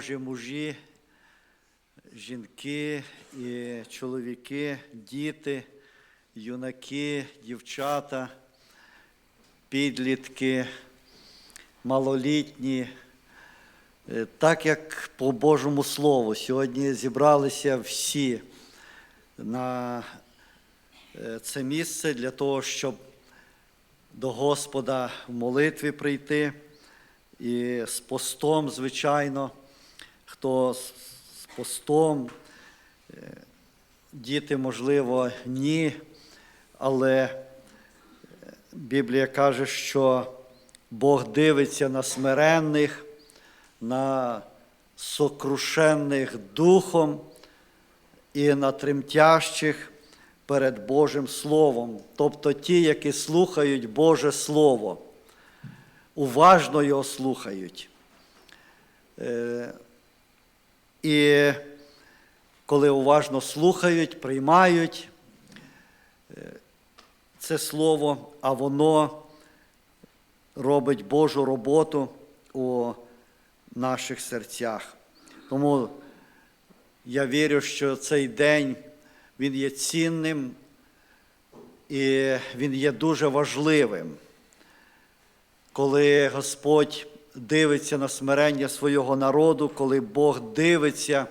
Божі мужі, жінки і чоловіки, діти, юнаки, дівчата, підлітки, малолітні. Е, Так як по Божому Слову, сьогодні зібралися всі на е, це місце для того, щоб до Господа в молитві прийти. І з постом, звичайно, хто з постом, е, діти, можливо, ні, але е, Біблія каже, що Бог дивиться на смиренних, на сокрушених духом і на тремтящих перед Божим Словом, тобто ті, які слухають Боже Слово уважно його слухають. І коли уважно слухають, приймають е, це слово, а воно робить Божу роботу у наших серцях. Тому я вірю, що цей день він є цінним і він є дуже важливим коли Господь дивиться на смирення свого народу, коли Бог дивиться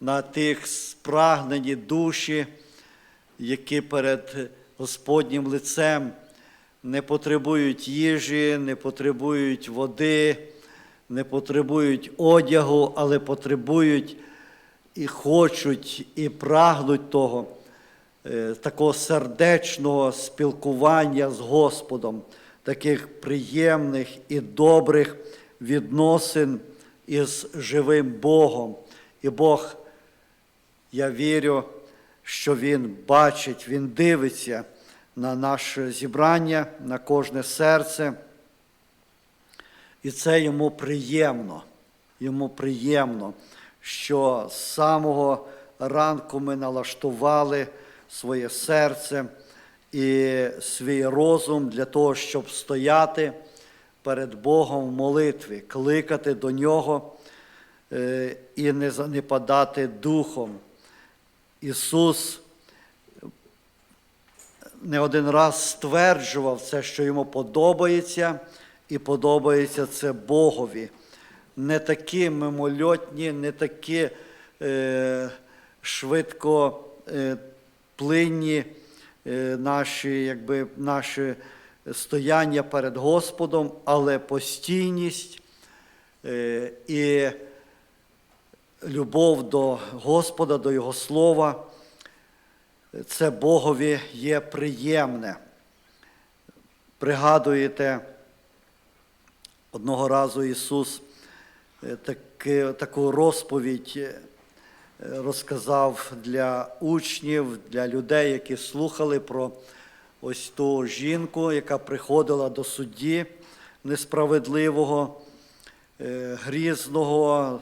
на тих спрагнені душі, які перед Господнім лицем не потребують їжі, не потребують води, не потребують одягу, але потребують і хочуть, і прагнуть того, е, такого сердечного спілкування з Господом таких приємних і добрих відносин із живим Богом. І Бог, я вірю, що Він бачить, Він дивиться на наше зібрання, на кожне серце. І це йому приємно, йому приємно, що з самого ранку ми налаштували своє серце і свій розум для того, щоб стояти перед Богом в молитві, кликати до Нього е, і не занепадати духом. Ісус не один раз стверджував це, що йому подобається, і подобається це Богові. Не такі мимольотні, не такі е, швидко е, плинні е, наші, якби, наші стояння перед Господом, але постійність е, і любов до Господа, до Його Слова, це Богові є приємне. Пригадуєте, одного разу Ісус е, таку розповідь е, розказав для учнів, для людей, які слухали про ось ту жінку, яка приходила до судді несправедливого, е, грізного,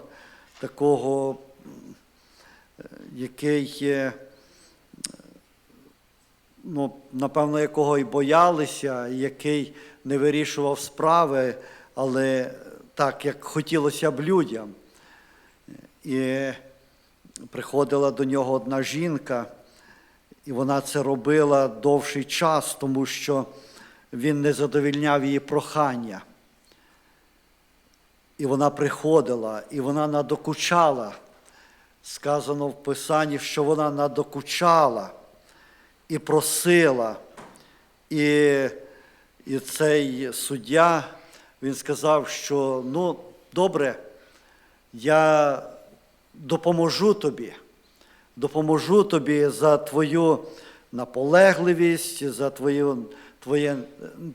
такого, е, який, ну, напевно, якого і боялися, який не вирішував справи, але так, як хотілося б людям. І приходила до нього одна жінка, і вона це робила довший час, тому що він не задовільняв її прохання. І вона приходила, і вона надокучала. Сказано в Писанні, що вона надокучала і просила. І, і цей суддя, він сказав, що ну, добре, я допоможу тобі, допоможу тобі за твою наполегливість, за твою, твоє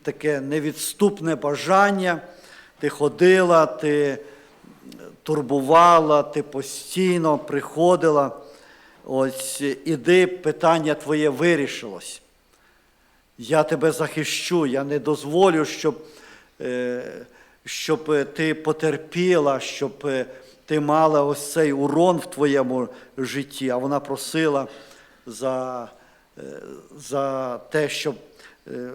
таке невідступне бажання. Ти ходила, ти турбувала, ти постійно приходила. Ось іди, питання твоє вирішилось. Я тебе захищу, я не дозволю, щоб, е, щоб ти потерпіла, щоб е, ти мала ось цей урон в твоєму житті. А вона просила за, е, за те, щоб е,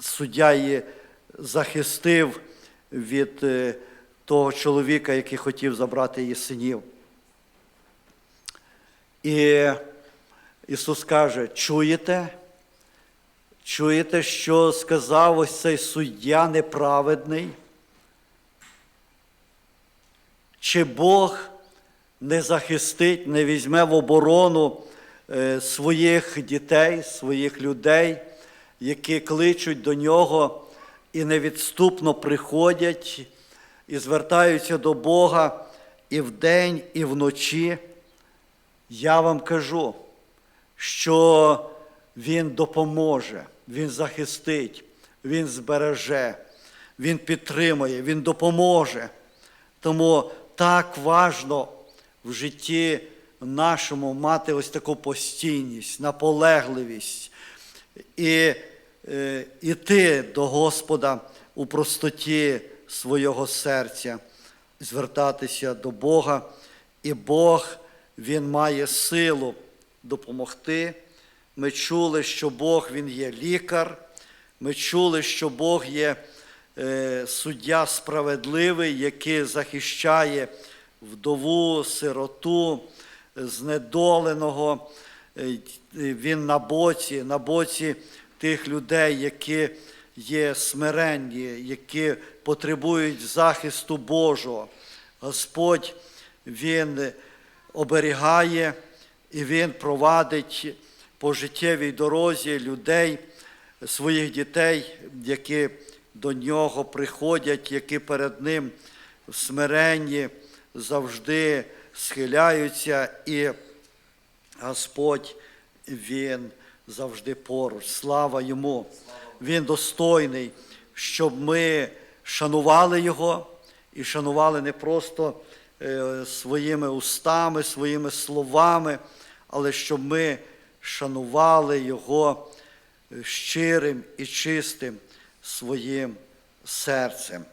суддя її захистив від е, того чоловіка, який хотів забрати її синів. І Ісус каже: чуєте? Чуєте, що сказав ось цей суддя неправедний? Чи Бог не захистить, не візьме в оборону е, своїх дітей, своїх людей, які кличуть до нього і невідступно приходять і звертаються до Бога і вдень, і вночі? Я вам кажу, що Він допоможе, Він захистить, Він збереже, Він підтримує, Він допоможе. Тому так важно в житті нашому мати ось таку постійність, наполегливість і е, іти до Господа у простоті свого серця, звертатися до Бога, і Бог Він має силу допомогти. Ми чули, що Бог Він є лікар. Ми чули, що Бог є е, суддя справедливий, який захищає вдову, сироту, знедоленого. Е, Він на боці, на боці тих людей, які є смиренні, які потребують захисту Божого. Господь Він оберігає і Він провадить по життєвій дорозі людей, своїх дітей, які до нього приходять, які перед Ним в смиренні завжди схиляються, і Господь Він завжди поруч. Слава Йому! Він достойний, щоб ми шанували Його і шанували не просто е, своїми устами, своїми словами, але щоб ми шанували Його щирим і чистим своїм серцем.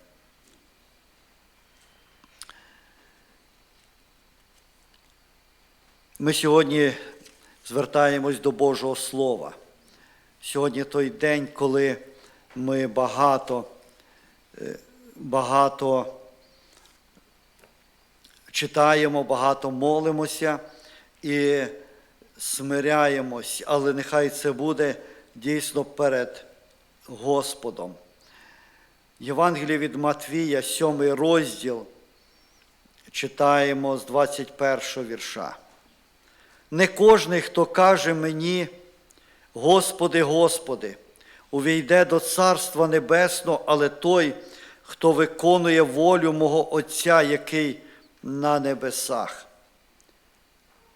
Ми сьогодні звертаємось до Божого Слова. Сьогодні той день, коли ми багато, е, багато читаємо, багато молимося і смиряємось, але нехай це буде дійсно перед Господом. Євангеліє від Матвія, 7 розділ, читаємо з 21 вірша. Не кожний, хто каже мені, Господи, Господи, увійде до Царства Небесного, але той, хто виконує волю мого Отця, який на небесах.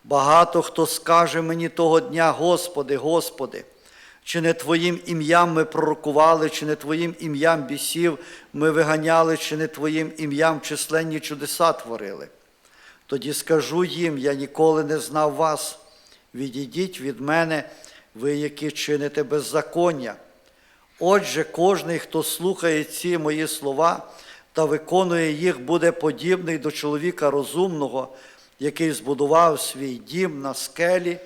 Багато хто скаже мені того дня, Господи, Господи, чи не Твоїм ім'ям ми пророкували, чи не Твоїм ім'ям бісів ми виганяли, чи не Твоїм ім'ям численні чудеса творили. Тоді скажу їм, я ніколи не знав вас. Відійдіть від мене, ви, які чините беззаконня. Отже, кожний, хто слухає ці мої слова та виконує їх, буде подібний до чоловіка розумного, який збудував свій дім на скелі,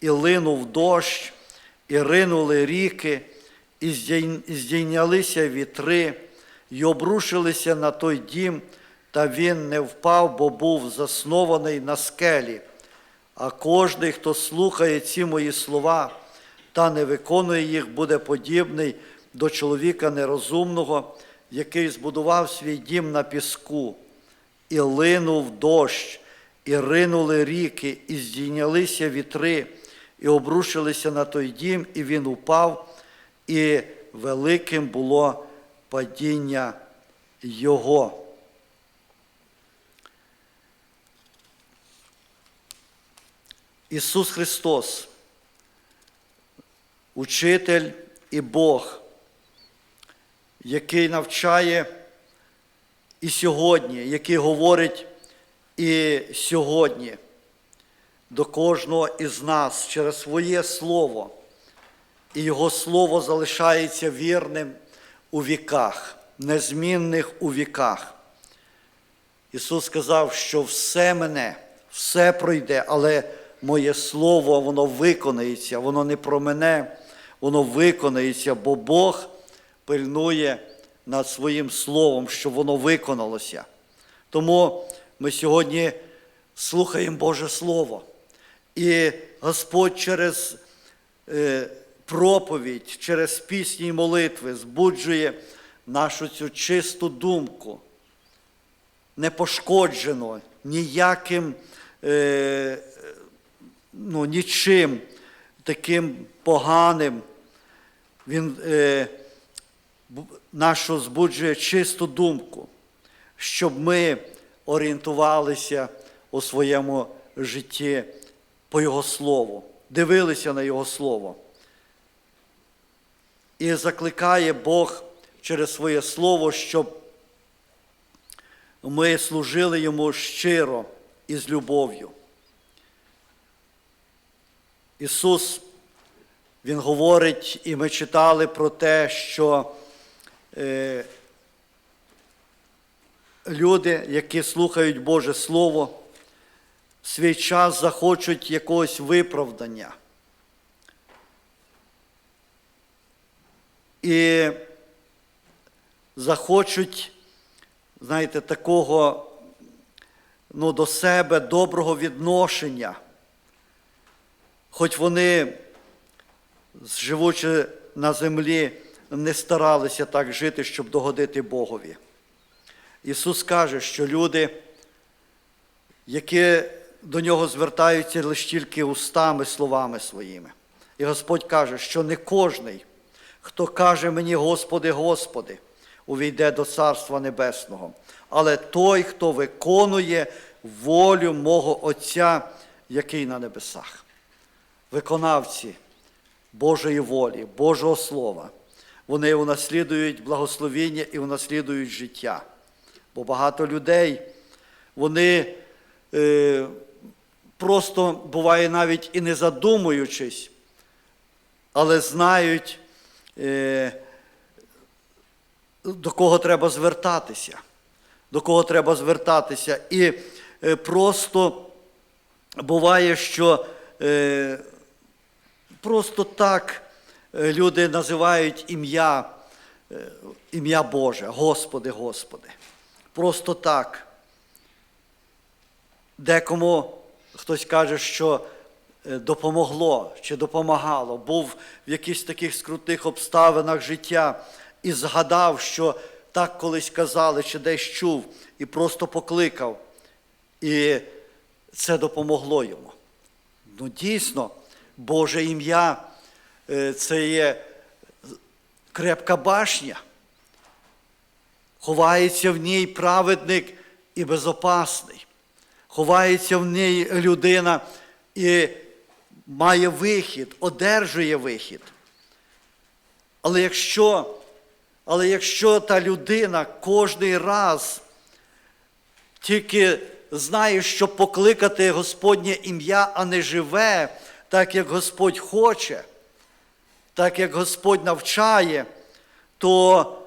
і линув дощ, і ринули ріки, і здійнялися вітри, і обрушилися на той дім, та він не впав, бо був заснований на скелі. А кожний, хто слухає ці мої слова та не виконує їх, буде подібний до чоловіка нерозумного, який збудував свій дім на піску, і линув дощ, і ринули ріки, і здійнялися вітри, і обрушилися на той дім, і він упав, і великим було падіння його. Ісус Христос, учитель і Бог, який навчає і сьогодні, який говорить і сьогодні до кожного із нас через своє Слово, і Його Слово залишається вірним у віках, незмінних у віках. Ісус сказав, що все мене, все пройде, але моє слово, воно виконається, воно не про мене, воно виконається, бо Бог пильнує над своїм словом, щоб воно виконалося. Тому ми сьогодні слухаємо Боже Слово. І Господь через е, проповідь, через пісні і молитви збуджує нашу цю чисту думку, не пошкоджено ніяким, е, ну, нічим таким поганим. Він е, нашу збуджує чисту думку, щоб ми орієнтувалися у своєму житті по Його Слову, дивилися на Його Слово. І закликає Бог через своє Слово, щоб ми служили Йому щиро і з любов'ю. Ісус, Він говорить, і ми читали про те, що е, люди, які слухають Боже Слово, свій час захочуть якогось виправдання. І захочуть, знаєте, такого ну, до себе доброго відношення. Хоч вони, живучи на землі, не старалися так жити, щоб догодити Богові. Ісус каже, що люди, які до нього звертаються лише тільки устами, словами своїми. І Господь каже, що не кожний, хто каже мені, Господи, Господи, увійде до Царства Небесного, але той, хто виконує волю мого Отця, який на небесах. Виконавці Божої волі, Божого Слова, вони унаслідують благословіння і унаслідують життя. Бо багато людей, вони е, просто буває навіть і не задумуючись, але знають, е, до кого треба звертатися, до кого треба звертатися. І е, просто буває, що е, просто так люди називають ім'я, ім'я Боже, Господи, Господи. Просто так. Декому хтось каже, що е, допомогло чи допомагало, був в якихось таких скрутних обставинах життя і згадав, що так колись казали, чи десь чув, і просто покликав. І це допомогло йому. Ну, дійсно, Боже ім'я е, це є крепка башня. Ховається в ній праведник і безопасний. Ховається в ній людина і має вихід, одержує вихід. Але якщо, але якщо та людина кожний раз тільки знає, що покликати Господнє ім'я, а не живе, так як Господь хоче, так як Господь навчає, то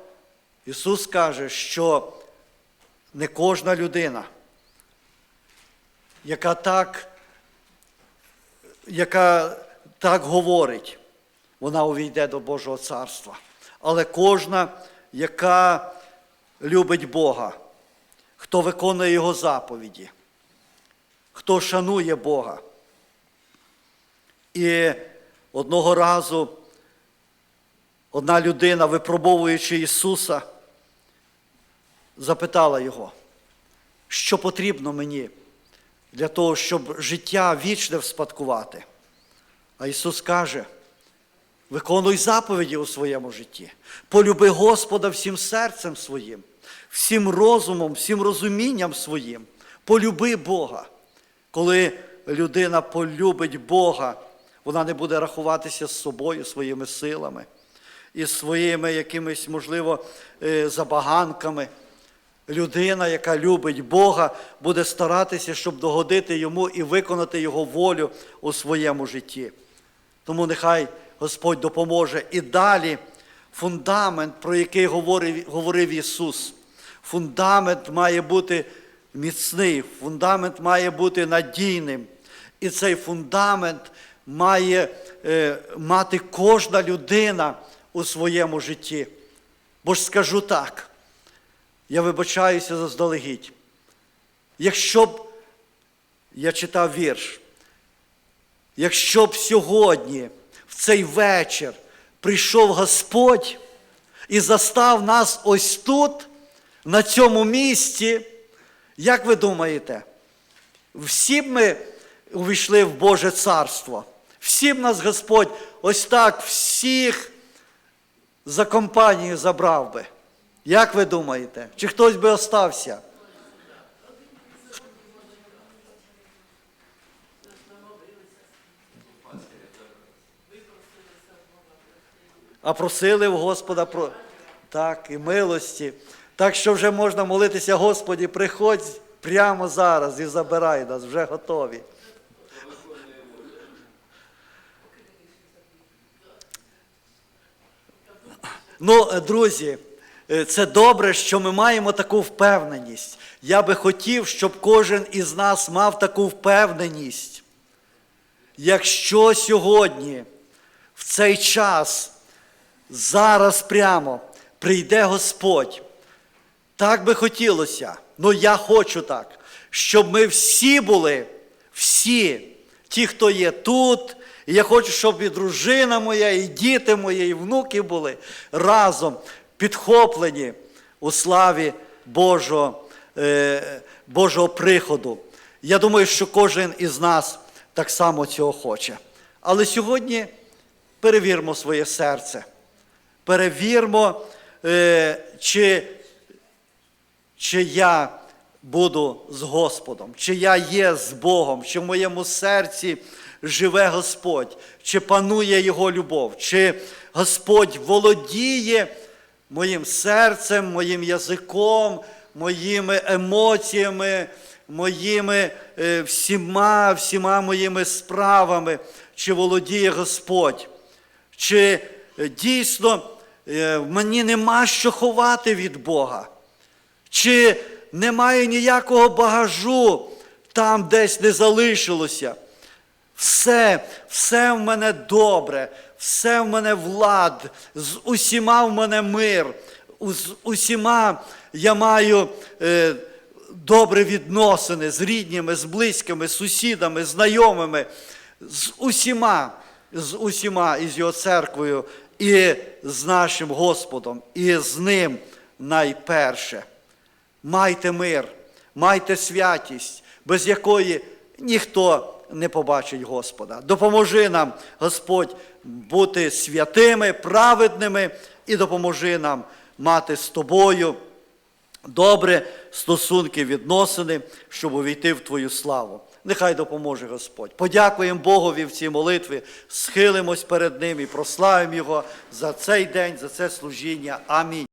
Ісус каже, що не кожна людина, яка так, яка так говорить, вона увійде до Божого царства. Але кожна, яка любить Бога, хто виконує Його заповіді, хто шанує Бога. І одного разу одна людина, випробовуючи Ісуса, запитала Його, що потрібно мені для того, щоб життя вічне вспадкувати. А Ісус каже, виконуй заповіді у своєму житті, полюби Господа всім серцем своїм, всім розумом, всім розумінням своїм, полюби Бога. Коли людина полюбить Бога, вона не буде рахуватися з собою, своїми силами і своїми якимись, можливо, е, забаганками. Людина, яка любить Бога, буде старатися, щоб догодити йому і виконати Його волю у своєму житті. Тому нехай Господь допоможе і далі фундамент, про який говорив, говорив Ісус. Фундамент має бути міцний, фундамент має бути надійним. І цей фундамент має е, мати кожна людина у своєму житті. Бо ж скажу так, я вибачаюся заздалегідь. Якщо б я читав вірш, якщо б сьогодні, в цей вечір, прийшов Господь і застав нас ось тут, на цьому місці, як ви думаєте, всі б ми увійшли в Боже Царство? Всі б нас Господь ось так всіх за компанію забрав би. Як ви думаєте? Чи хтось би остався? А просили в Господа про так, і милості. Так що вже можна молитися, Господі, приходь прямо зараз і забирай нас, вже готові. Ну, друзі, це добре, що ми маємо таку впевненість. Я би хотів, щоб кожен із нас мав таку впевненість. Якщо сьогодні, в цей час, зараз прямо прийде Господь, так би хотілося, ну я хочу так, щоб ми всі були, всі, ті, хто є тут, і я хочу, щоб і дружина моя, і діти мої, і внуки були разом підхоплені у славі Божого, е, Божого приходу. Я думаю, що кожен із нас так само цього хоче. Але сьогодні перевірмо своє серце. Перевірмо, е, чи, чи я буду з Господом, чи я є з Богом, чи в моєму серці живе Господь, чи панує Його любов, чи Господь володіє моїм серцем, моїм язиком, моїми емоціями, моїми е, всіма, всіма моїми справами, чи володіє Господь. Чи е, дійсно е, мені нема що ховати від Бога? Чи немає ніякого багажу там десь не залишилося? Все, все в мене добре, все в мене влад, з усіма в мене мир, з усіма я маю е, добрі відносини з рідніми, з близькими, з сусідами, знайомими, з усіма, з усіма із його церквою і з нашим Господом, і з ним найперше. Майте мир, майте святість, без якої ніхто не побачить Господа. Допоможи нам, Господь, бути святими, праведними і допоможи нам мати з тобою добре стосунки, відносини, щоб увійти в Твою славу. Нехай допоможе Господь. Подякуємо Богові в цій молитві, схилимось перед Ним і прославимо Його за цей день, за це служіння. Амінь.